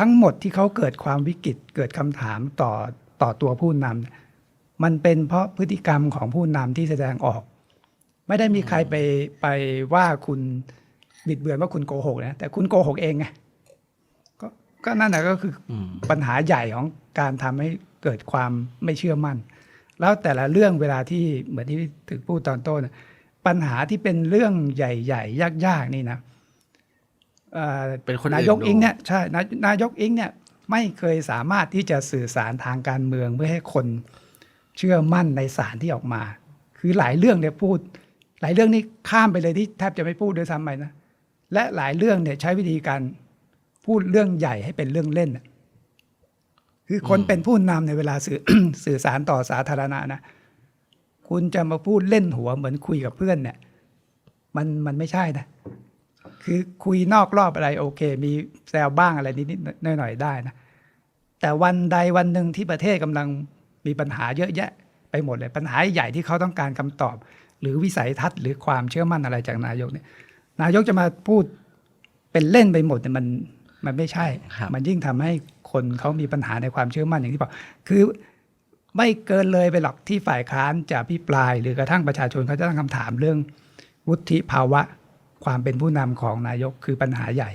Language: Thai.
ทั้งหมดที่เขาเกิดความวิกฤตเกิดคำถามต่อต่อตัวผู้นำเนี่ยมันเป็นเพราะพฤติกรรมของผู้นำที่แสดงออก ไม่ได้มีใครไปไปว่าคุณบิดเบือนว่าคุณโกหกนะแต่คุณโกหกเองไงก็ก็นั่นแหละก็คืออมปัญหาใหญ่ของการทำให้เกิดความไม่เชื่อมั่น แล้วแต่ละเรื่องเวลาที่เหมือนที่ถึงพูดตอนต้นน่ะปัญหาที่เป็นเรื่องใหญ่ ๆ ยากๆนี่นะ เอ่อเป็นคนอื่นนายกดูอิงเนี่ยใช่นายนายกอิงเนี่ยไม่เคยสามารถที่จะสื่อสารทางการเมืองเพื่อให้คนเชื่อมั่นในสารที่ออกมา คือหลายเรื่องเนี่ยพูด หลายเรื่องนี่ข้ามไปเลยที่แทบจะไม่พูดด้วยซ้ำไปนะและหลายเรื่องเนี่ยใช้วิธีการพูดเรื่องใหญ่ให้เป็นเรื่องเล่นน่ะคือคนอืมเป็นผู้นำในเวลาสื่อสื่อสารต่อสาธารณะนะคุณจะมาพูดเล่นหัวเหมือนคุยกับเพื่อนเนี่ย มันมันไม่ใช่นะ คือคุยนอกรอบอะไรโอเค มีแซวบ้างอะไรนิดๆหน่อยๆได้นะ แต่วันใดวันหนึ่งที่ประเทศกำลังมีปัญหาเยอะแยะ ไปหมดเลยปัญหาใหญ่ที่เขาต้องการคำตอบ หรือวิสัยทัศน์หรือความเชื่อมั่นอะไรจากนายกเนี่ย นายกจะมาพูดเป็นเล่นไปหมดเนี่ยมันมันไม่ใช่ครับมันยิ่งทำให้คนเขามีปัญหาในความเชื่อมั่นอย่างที่บอก คือไม่เกินเลยไปหรอกที่ฝ่ายค้านจะพิปราย หรือกระทั่งประชาชนเขาจะตั้งคำถามเรื่องวุฒิภาวะ ความเป็นผู้นำของนายกคือปัญหาใหญ่